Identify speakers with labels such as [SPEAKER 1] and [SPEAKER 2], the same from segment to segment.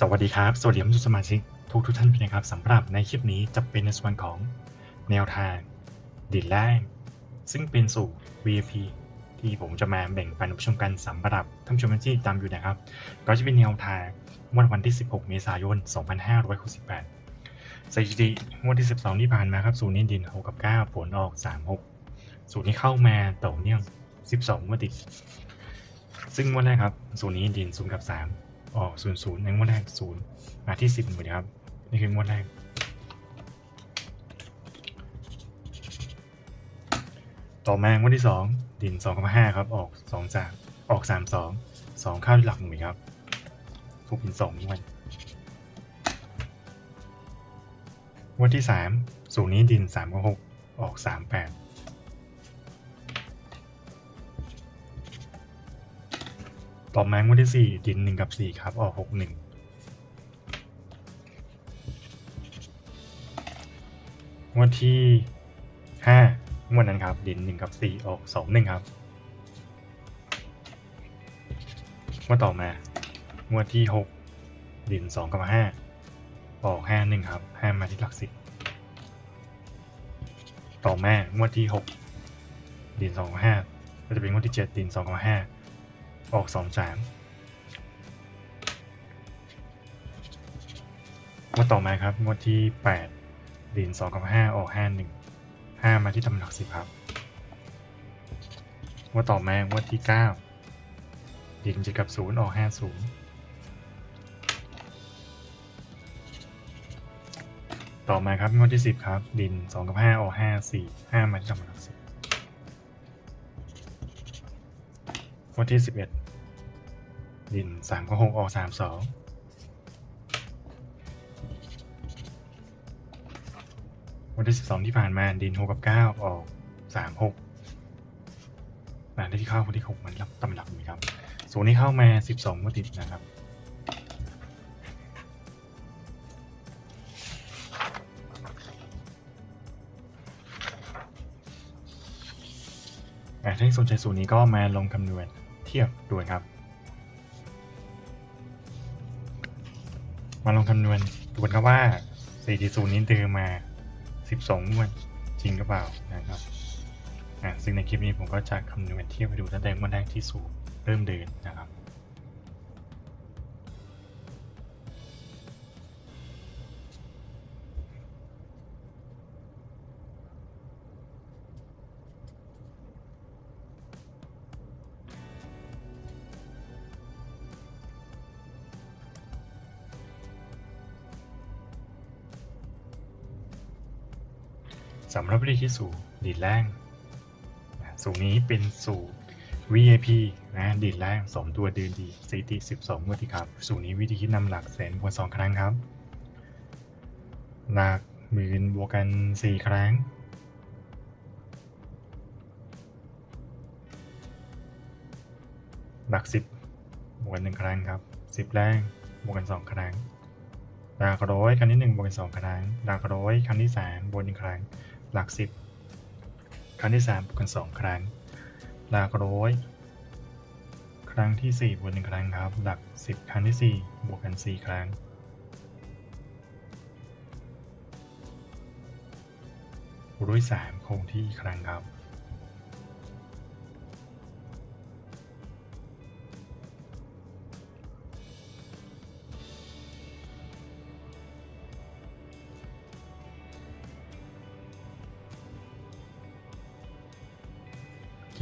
[SPEAKER 1] สวัสดีครับ สวัสดีท่านผู้สมาชิกทุกทุกท่านนะครับสำหรับในคลิปนี้จะเป็นในส่วนของแนวทางดินแรกซึ่งเป็นสูตร VIP ที่ผมจะมาแบ่งปันผู้ชมกันสำหรับท่านผู้ชมที่ตามอยู่นะครับ ก็จะเป็นแนวทางวันวันที่ 16 เมษายน 2568สถิติงวดที่ 12 ที่ผ่านมาครับสูตรนี้ดิน 6 กับ 9 ผลออก 36 สูตรนี้เข้ามาต่อเนื่อง 12งวดติดซึ่งงวดแรกครับสูตรนี้ดิน 0 กับ 3 ออก0 0ในงวดแรก0มาที่10หมดเลยครับ นี่คืองวดแรก ต่อมางวดที่2ดิน2กับ5ครับ ออก2จากออก3 2 2เข้าที่หลักหน่วยครับถูกเป็น2งวดงวดที่3สูตรนี้ดิน3กับ6ออก3 8 ต่อแมางวดที่สี่ดินหนึ่งกับสี่ครับ ออกหกหนึ่งงวดที่ห้างวดนั้นครับ ดินหนึ่งกับสี่ออกสองหนึ่งครับงวดต่อมางวดที่หกดินสองกับห้าออกห้าหนึ่งครับห้ามาที่หลักสิบต่อแมางวดที่หกดินสองกับห้าก็จะเป็นงวดที่เจ็ดดินสองกับห้า ออกสองสามงวดต่อมาครับงวดที่แปดดินสองกับห้าออกห้าหนึ่งห้ามาที่ตำหนักสิครับงวดต่อมางวดที่เก้าดินเจ็ดกับศูนย์ออกห้าศูนย์ต่อมาครับงวดที่สิบครับ ดินสองกับห้าออกห้าสี่ห้ามาที่ตำหนักสิงวดที่สิบเอ็ด ดิน3กับ6ออก3 2วันที่12ที่ผ่านมาดิน6กับ9ออก3 6นะได้ที่เข้าวันที่6มันรับตำหลักนี้ครับส่วนนี้เข้ามา12งวดติดนะครับอะถ้าสนใจสูตรนี้ก็มาลงคำนวณเทียบด่วนครับ มาลองคำนวณดูกันครับว่า4ที่ศูนย์นี้เติมมา 12งวดจริงหรือเปล่านะครับอะซึ่งในคลิปนี้ผมก็จะคำนวณเทียบไปดูตั้งแต่งวนแรกที่ศูนย์เริ่มเดินนะครับ สำหรับวิธีที่สูตรดีดแรงสูตรนี้เป็นสูตร VIP นะดีดแรงสองตัวเดินดีสถิติ12งวดที่ครับ สูตรนี้วิธีคิดนำหลักแสนบวก2ครั้งครับ หลักหมื่นบวกกัน 4 ครั้งหลัก10บวกกัน1ครั้งครับ10แรงบวกกัน 2 ครั้งหลักร้อยครั้งที่ 1บวกกัน2ครั้งหลักร้อยครั้งที่3บวก1ครั้ง หลัก10ครั้งที่3บวกกัน 2 ครั้ง หลักร้อย ครั้งที่ 4บวกหนึ่งครั้งครับ หลัก 10 ครั้งที่ 4 บวกกัน 4 ครั้งร้อยสามคงที่อีกครั้งครับ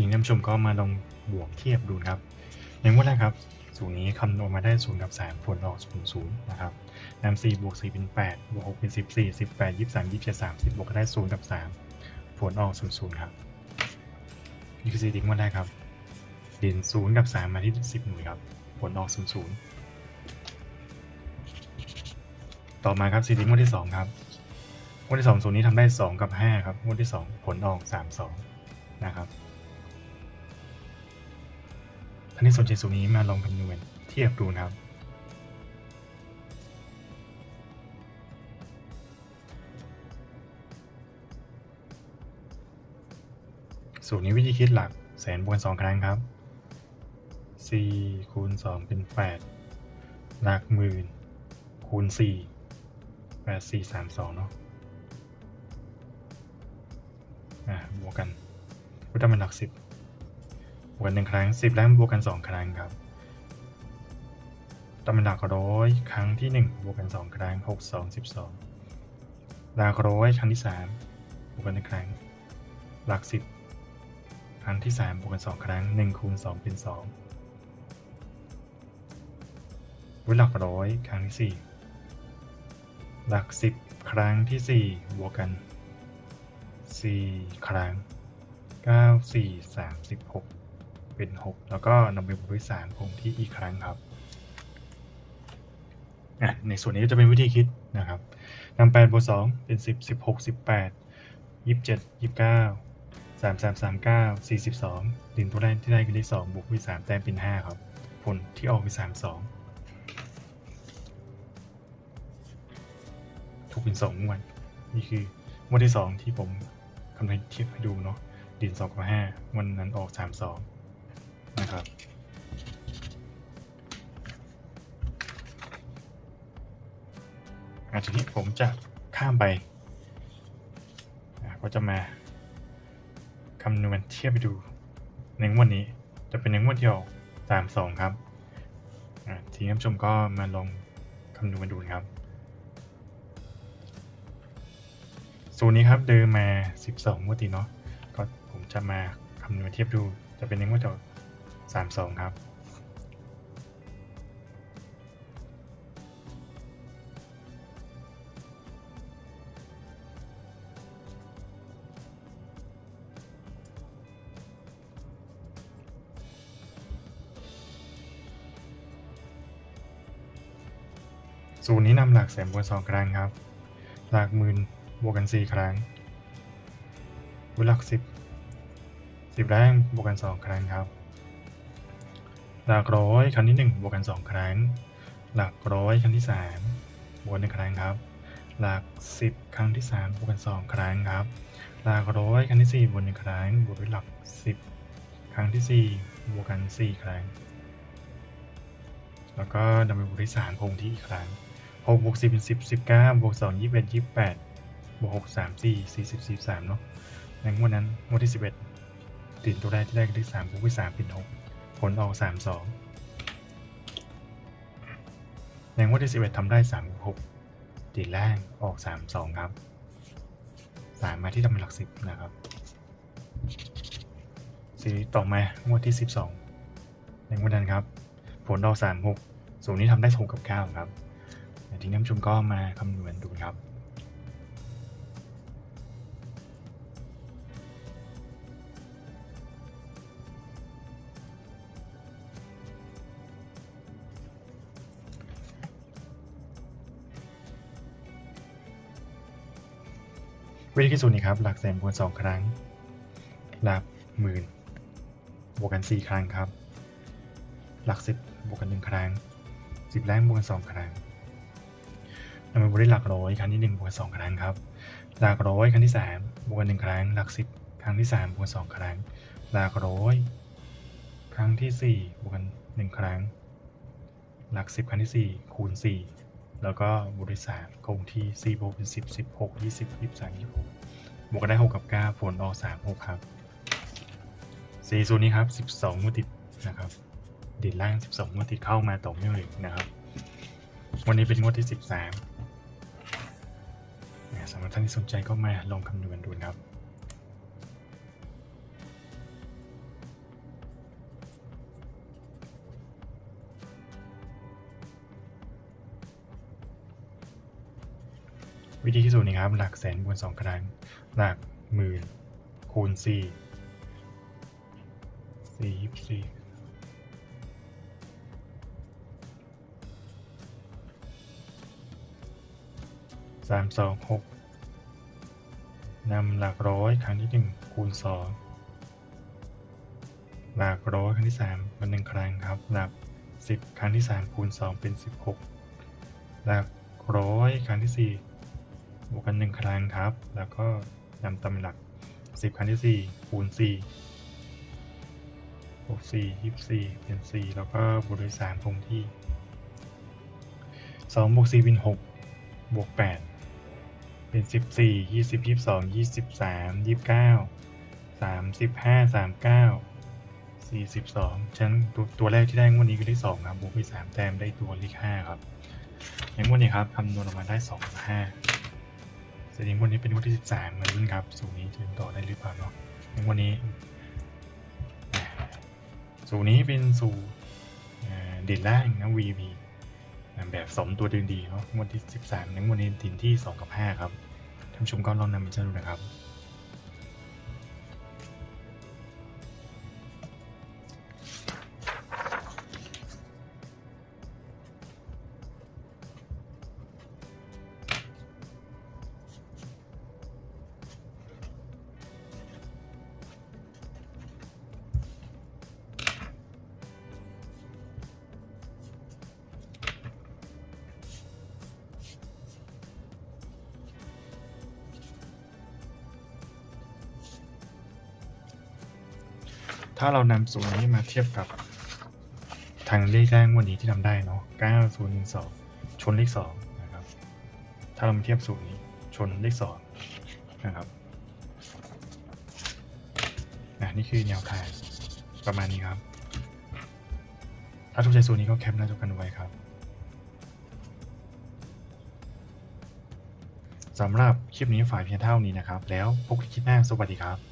[SPEAKER 1] ทีนี้ท่านชมก็มาลองบวกเทียบดูครับในงวดแรกครับสูตรนี้คำนวณมาได้0กับ3ผลออก0 0นะครับนำ4บวก4เป็น8บวก6เป็น14 18 23 27 30บวกกันได้0กับ3ผลออก0 0ครับนี่คือสถิติงวดแรกครับ เด่น0กับ3มาที่ 10 หน่วยครับ ผลออก0 0ต่อมาครับสถิติงวดที่ 2 ครับงวดที่2สูตรนี้ทำได้ 2 กับ 5 ครับงวดที่ 2 ผลออก 3 2นะครับ ท่านที่สนใจสูตรนี้มาลองคำนวณเทียบดูนะครับ สูตรนี้วิธีคิดหลักแสนบวกสองครั้งครับ 4 คูณ 2 เป็น 8 หลักหมื่น คูณสี่แปดสี่สามสองเนาะอ่าบวกกันพุทธมันหลักสิบ กันหนึ่งครั้งสิบแล้วบวกกันสองครั้งครับตำเป็นหลักร้อยครั้งที่หนึ่งบวกกันสองครั้งหกสองสิบสองหลักร้อยครั้งที่สามบวกกันหนึ่งครั้ง หลักสิบครั้งที่สามบวกกันสองครั้งหนึ่งคูณสองเป็นสองวิหลักร้อยครั้งที่สี่หลักสิบครั้งที่สี่บวกกันสี่ครั้งเก้าสี่สามสิบหก เป็นหกแล้วก็นำไปบวกด้วยสามคงที่อีกครั้งครับอะในส่วนนี้ก็จะเป็นวิธีคิดนะครับนำแปดบวกสองเป็นสิบสิบหกสิบแปดยี่สิบเจ็ดยี่สิบเก้าสามสามสามเก้าสี่สิบสองดินตัวแรกที่ได้คือได้สองบวกด้วยสามแต้มเป็นห้าครับ ผลที่ออกคือสามสองถูกเป็นสองวดนี่คืองวดที่สองที่ผมคำนวณเทียบให้ดูเนาะดินสองกับห้าวันนั้นออกสามสอง นะครับ อาทีนี้ผมจะข้ามไป ก็จะมาคำนวณเทียบไปดูในงวดนี้จะเป็นในงวดที่ออกสามสองครับทีนี้ท่านชมก็มาลองคำนวณดูครับสูตรนี้ครับเดิมมา 12งวดทีเนาะก็ผมจะมาคำนวณเทียบดูจะเป็นในงวดที่ออก สามสองครับสูตรนี้นำหลักแสนบวกสองครั้งครับ หลักหมื่นบวกกันสี่ครั้งหลักสิบสิบแรกบวกกันสองครั้งครับ หลักร้อยครั้งที่หนึ่งบวกกันสองครั้ง หลักร้อยครั้งที่สามบวกหนึ่งครั้งครับ หลักสิบครั้งที่สามบวกกันสองครั้งครับ หลักร้อยครั้งที่สี่บวกหนึ่งครั้ง บวกด้วยหลักสิบครั้งที่สี่บวกกันสี่ครั้ง แล้วก็นำไปบวกที่สามคงที่อีกครั้งหกบวกสิบเป็นสิบสิบเก้าบวกสองยี่สิบยี่สิบแปดบวกหกสามสี่สี่สิบสี่สามเนาะในงวดนั้นงวดที่สิบเอ็ดติดตัวแรกที่ได้คือที่สามบวกที่สามเป็นหก ผลออกสามสองในงวดที่สิบเอ็ดทำได้สามหกติดแรกออกสามสองครับสามมาที่ทำเป็นหลักสิบนะครับสีต่อมางวดที่สิบสองในงวดนั้นครับ ผลออกสามหกสูตรนี้ทำได้หกกับเก้าครับทีนี้ท่านผู้ชมก็มาคำนวณดูครับ วิธีคิดสูตรนี้ครับ หลักแสนบวกกันสองครั้ง หลักหมื่นบวกกันสี่ครั้งครับ หลักสิบบวกกันหนึ่งครั้งสิบแรกบวกกันสองครั้งนำไปบวกด้วยหลักร้อยครั้งที่หนึ่งบวกกันสองครั้งครับ หลักร้อยครั้งที่สามบวกกันหนึ่งครั้ง หลักสิบครั้งที่สามบวกกันสองครั้ง หลักร้อยครั้งที่สี่บวกกันหนึ่งครั้ง หลักสิบครั้งที่สี่คูณสี่ แล้วก็บวกด้วยสามคงที่สี่บวกเป็นสิบสิบหกยี่สิบยี่สิบสามยี่สิบหกบวกกันได้หกกับเก้าผลออกสามหกครับสี่ส่วนนี้ครับสิบสองงวดติดนะครับดินล่าง 12งวดติดเข้ามาต่อเนื่องเลยนะครับ วันนี้เป็นงวดที่ 13สำหรับท่านที่สนใจก็มาลองคำนวณดูนะครับ วิธีที่สุดนี้ครับ หลักแสนบวกสองครั้ง หลักหมื่นคูณสี่สี่ยี่สิบสี่สามสองหกนำหลักร้อยครั้งที่หนึ่งคูณสองหลักร้อยครั้งที่สามเป็นหนึ่งครั้งครับ หลักสิบครั้งที่สามคูณสองเป็นสิบหกหลักร้อยครั้งที่สี่ บวกกันหนึ่งครั้งครับ แล้วก็นำตำหลักสิบครั้งที่สี่คูณสี่บวกสี่ยี่สี่เป็นสี่แล้วก็บวกด้วยสามคงที่สองบวกสี่เป็นหกบวกแปดเป็นสิบสี่ยี่สิบยี่สิบสองยี่สิบสามยี่สิบเก้าสามสิบห้าสามเก้าสี่สิบสองชั้นตัวตัวแรกที่ได้งวดนี้คือเลขสองครับบวกไปสามแต้มได้ตัวเลขห้าครับอย่างงวดนี้ครับคำนวณออกมาได้สองห้า แสดงงวันนี้เป็นวันที่สิบสามมาลุ้นครับ สูงนี้จะเป็นต่อได้หรือเปล่าเนาะอย่างวันนี้ สูงนี้เป็นสูตรอ่าเด่นล่างนะ VB แบบสมตัวเดินดีเนาะวันที่ 13ในงวันนี้ทีมที่ 2 กับ 5 ครับท่านผู้ชมก็ลองนำไปใช้ดูนะครับ ถ้าเรานำสูตรนี้มาเทียบกับทางเลขแรกวันนี้ที่ทำได้เนาะ9012 ชนเลข2นะครับ ถ้าเรามาเทียบสูตรนี้ชนเลข2นะครับอะนี่คือแนวทางประมาณนี้ครับ ถ้าทุกใจสูตรนี้ก็แคปหน้าจอกันไว้ครับสำหรับคลิปนี้ฝ่ายเพียงเท่านี้นะครับ แล้วพบกันคลิปหน้าสวัสดีครับ